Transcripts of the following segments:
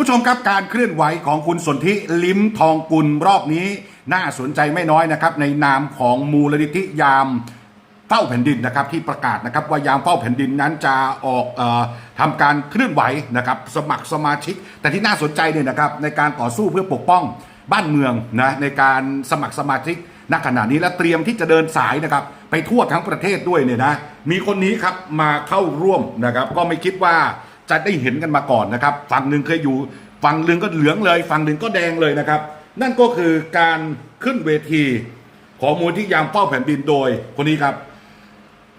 ผู้ชมครับการเคลื่อนไหวของคุณสนธิลิ้มทองกุลรอบนี้ น่าสนใจไม่น้อยนะครับ ในนามของมูลนิธิยามเฝ้าแผ่นดินนะครับที่ประกาศนะครับว่ายามเฝ้าแผ่นดินนั้นจะออกออทำการเคลื่อนไหวนะครับสมัครสมาชิก แต่ที่น่าสนใจเนี่ยนะครับในการต่อสู้เพื่อปกป้องบ้านเมืองนะในการสมัครสมาชิกณขณะนี้และเตรียมที่จะเดินสายนะครับไปทั่วทั้งประเทศด้วยเนี่ยนะมีคนนี้ครับมาเข้าร่วมนะครับก็ไม่คิดว่า จะได้เห็นกันมาก่อนนะครับ ฝั่งหนึ่งเคยอยู่ ฝั่งหนึ่งก็เหลืองเลย ฝั่งหนึ่งก็แดงเลยนะครับ นั่นก็คือการขึ้นเวที ของมูลที่ยามเฝ้าแผ่นดินโดยคนนี้ครับ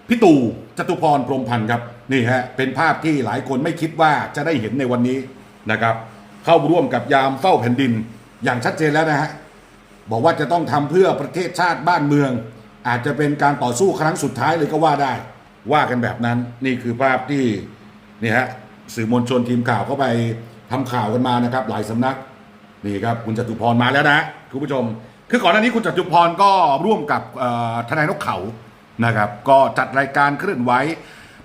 พี่ตู่จตุพรพรมพันธ์ครับนี่ฮะเป็นภาพที่หลายคนไม่คิดว่าจะได้เห็นในวันนี้นะครับ เข้าร่วมกับยามเฝ้าแผ่นดินอย่างชัดเจนแล้วนะฮะบอกว่าจะต้องทำเพื่อประเทศชาติบ้านเมือง อาจจะเป็นการต่อสู้ครั้งสุดท้ายเลยก็ว่าได้ ว่ากันแบบนั้นนี่คือภาพที่นี่ฮะ สื่อมวลชนทีมข่าวเข้าไปทำข่าวกันมานะครับ หลายสำนักนี่ครับคุณจตุพรมาแล้วนะคุณผู้ชม คือก่อนหน้านี้คุณจตุพรก็ร่วมกับทนายนกเขานะครับ ก็จัดรายการเคลื่อนไหว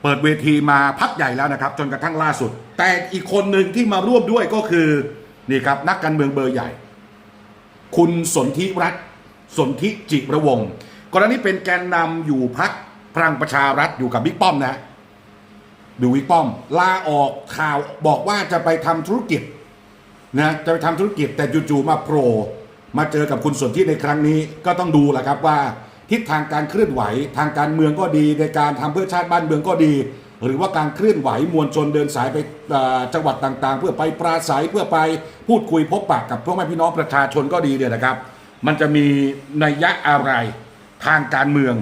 เปิดเวทีมาพักใหญ่แล้วนะครับ จนกระทั่งล่าสุด แต่อีกคนหนึ่งที่มาร่วมด้วยก็คือนี่ครับนักการเมืองเบอร์ใหญ่ คุณสนธิรัตน์สนธิจิระวงก่อนหน้านี้เป็นแกนนำอยู่พักพลังประชารัฐอยู่กับบิ๊กป้อมนะ ดูวิกป้อมลาออกข่าวบอกว่าจะไปทำธุรกิจนะจะไปทำธุรกิจแต่จู่ๆมาโผล่มาเจอกับคุณสนธิในครั้งนี้ก็ต้องดูแหละครับว่าทิศทางการเคลื่อนไหวทางการเมืองก็ดีในการทำเพื่อชาติบ้านเมืองก็ดี หรือว่าการเคลื่อนไหวมวลชนเดินสายไปจังหวัดต่างๆ เพื่อไปปราศัยเพื่อไปพูดคุยพบปะกับพ่อแม่พี่น้องประชาชนก็ดีเนี่ยนะครับ มันจะมีนัยยะอะไรทางการเมือง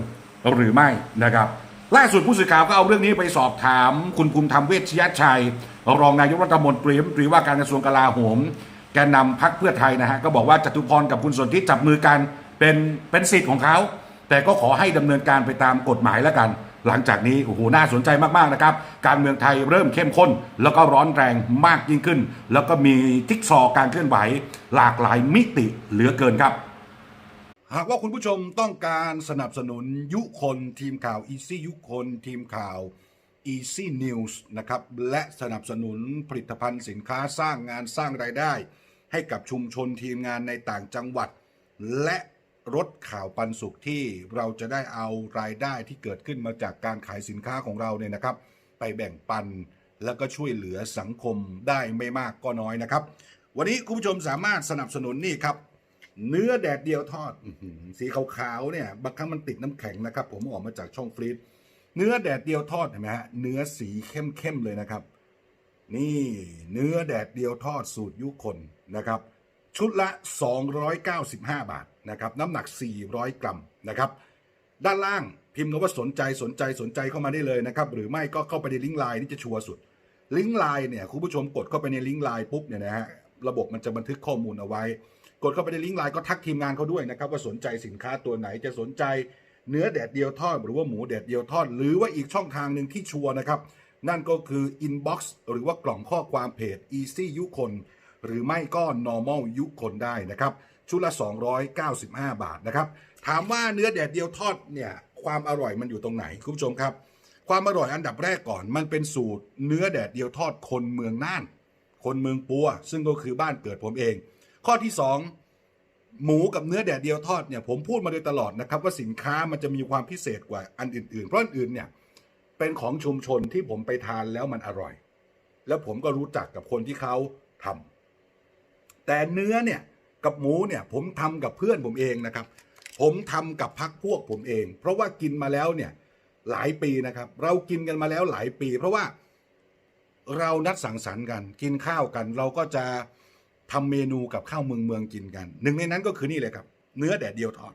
หรือไม่นะครับ ล่าสุดผู้สื่อข่าวก็เอาเรื่องนี้ไปสอบถาม คุณภูมิธรรมเวชยชัย รองนายกรัฐมนตรีมนตรีว่าการกระทรวงกลาโหม แกนนำพักเพื่อไทยนะฮะก็บอกว่าจตุพรกับคุณสนธิจับมือกันเป็นเป็นสิทธิ์ของเขา แต่ก็ขอให้ดำเนินการไปตามกฎหมายแล้วกัน หลังจากนี้โอ้โหน่าสนใจมากๆนะครับ การเมืองไทยเริ่มเข้มข้น แล้วก็ร้อนแรงมากยิ่งขึ้น แล้วก็มีทิกซอการเคลื่อนไหวหลากหลายมิติเหลือเกินครับ หากว่าคุณผู้ชมต้องการสนับสนุนยุคนทีมข่าว Easy ยุคนทีมข่าว Easy News นะครับ และสนับสนุนผลิตภัณฑ์สินค้าสร้างงานสร้างรายได้ ให้กับชุมชนทีมงานในต่างจังหวัด และรถข่าวปันสุขที่เราจะได้เอารายได้ที่เกิดขึ้นมาจากการขายสินค้าของเราเนี่ยนะครับ ไปแบ่งปันแล้วก็ช่วยเหลือสังคมได้ไม่มากก็น้อยนะครับ วันนี้คุณผู้ชมสามารถสนับสนุนนี่ครับ เนื้อแดดเดียวทอดอื้อหือสีขาวๆเนี่ยบางครั้งมันติดน้ำแข็งนะครับ ผมเอาออกมาจากช่องฟรีซเนื้อแดดเดียวทอดเห็นไหมฮะเนื้อสีเข้มๆเลยนะครับ นี่เนื้อแดดเดียวทอดสูตรยุคนนะครับ ชุดละ 295 บาทนะครับ น้ำหนัก 400 กรัมนะครับ ด้านล่างพิมพ์คำว่าสนใจสนใจสนใจเข้ามาได้เลยนะครับ หรือไม่ก็เข้าไปในลิงก์ไลน์ที่จะชัวร์สุด ลิงก์ไลน์เนี่ยคุณผู้ชมกดเข้าไปในลิงก์ไลน์ปุ๊บเนี่ยนะฮะระบบมันจะบันทึกข้อมูลเอาไว้ กดเข้าไปในลิงก์ไลน์ก็ทักทีมงานเขาด้วยนะครับว่าสนใจสินค้าตัวไหนจะสนใจเนื้อแดดเดียวทอดหรือว่าหมูแดดเดียวทอด หรือว่าอีกช่องทางหนึ่งที่ชัวร์นะครับ นั่นก็คือ inbox หรือว่ากล่องข้อความเพจ easy ยุคนหรือไม่ก็ normal ยุคนได้นะครับ ชุดละ 295 บาทนะครับ ถามว่าเนื้อแดดเดียวทอดเนี่ยความอร่อยมันอยู่ตรงไหนคุณผู้ชมครับ ความอร่อยอันดับแรกก่อน มันเป็นสูตรเนื้อแดดเดียวทอดคนเมืองน่าน คนเมืองปัว ซึ่งก็คือบ้านเกิดผมเอง ข้อที่สองหมูกับเนื้อแดดเดียวทอดเนี่ยผมพูดมาโดยตลอดนะครับ ว่าสินค้ามันจะมีความพิเศษกว่าอันอื่นๆ เพราะอันอื่นเนี่ยเป็นของชุมชนที่ผมไปทานแล้วมันอร่อย แล้วผมก็รู้จักกับคนที่เขาทำแต่เนื้อเนี่ยกับหมูเนี่ยผมทำกับเพื่อนผมเองนะครับ ผมทำกับพักพวกผมเอง เพราะว่ากินมาแล้วเนี่ยหลายปีนะครับ เรากินกันมาแล้วหลายปี เพราะว่าเรานัดสังสรรค์กัน กินข้าวกัน เราก็จะ ทำเมนูกับข้าวเมืองเมืองกินกัน หนึ่งในนั้นก็คือนี่เลยครับ เนื้อแดดเดียวทอด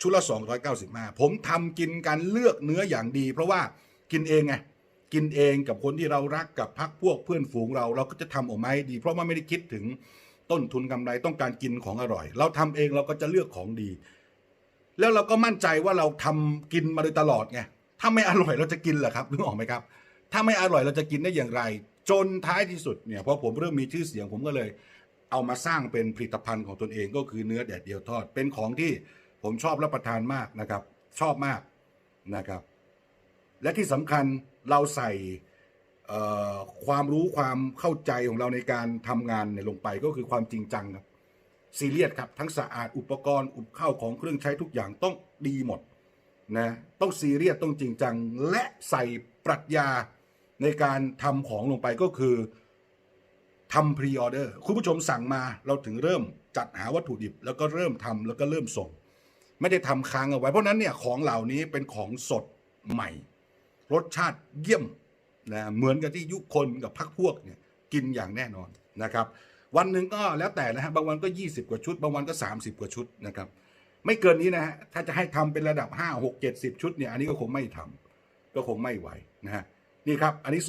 ชุดละ 295 ผมทำกินกันเลือกเนื้ออย่างดี เพราะว่ากินเองไงกินเองกับคนที่เรารักกับพักพวกเพื่อนฝูงเราเราก็จะทำออกมาให้ดี เพราะว่าไม่ได้คิดถึงต้นทุนกำไรต้องการกินของอร่อย เราทำเองเราก็จะเลือกของดี แล้วเราก็มั่นใจว่าเราทำกินมาโดยตลอดไงถ้าไม่อร่อยเราจะกินเหรอครับนึกออกไหมครับ ถ้าไม่อร่อยเราจะกินได้อย่างไร จนท้ายที่สุดเนี่ยพอผมเริ่มมีชื่อเสียงผมก็เลย เอามาสร้างเป็นผลิตภัณฑ์ของตนเองก็คือเนื้อแดดเดียวทอด เป็นของที่ผมชอบรับประทานมากนะครับ ชอบมากนะครับ และที่สำคัญเราใส่ความรู้ความเข้าใจของเราในการทำงานเนี่ยลงไปก็คือความจริงจังครับซีเรียสครับทั้งสะอาดอุปกรณ์อุปข้าวของเครื่องใช้ทุกอย่างต้องดีหมดนะต้องซีเรียสต้องจริงจัง และใส่ปรัชญาในการทำของลงไปก็คือ ทำพรีออเดอร์คุณผู้ชมสั่งมาเราถึงเริ่มจัดหาวัตถุดิบ แล้วก็เริ่มทำแล้วก็เริ่มส่ง ไม่ได้ทำค้างเอาไว้ เพราะนั้นเนี่ยของเหล่านี้เป็นของสดใหม่ รสชาติเยี่ยมนะเหมือนกับที่ยุคนกับพักพวกเนี่ยกินอย่างแน่นอนนะครับ วันหนึ่งก็แล้วแต่นะฮะบางวันก็ 20 กว่าชุด บางวันก็ 30 กว่าชุดนะครับ ไม่เกินนี้นะฮะถ้าจะให้ทำเป็นระดับ 5 6 7 0 ชุดเนี่ยอันนี้ก็คงไม่ทำก็คงไม่ไหวนะฮะนี่ครับอันนี้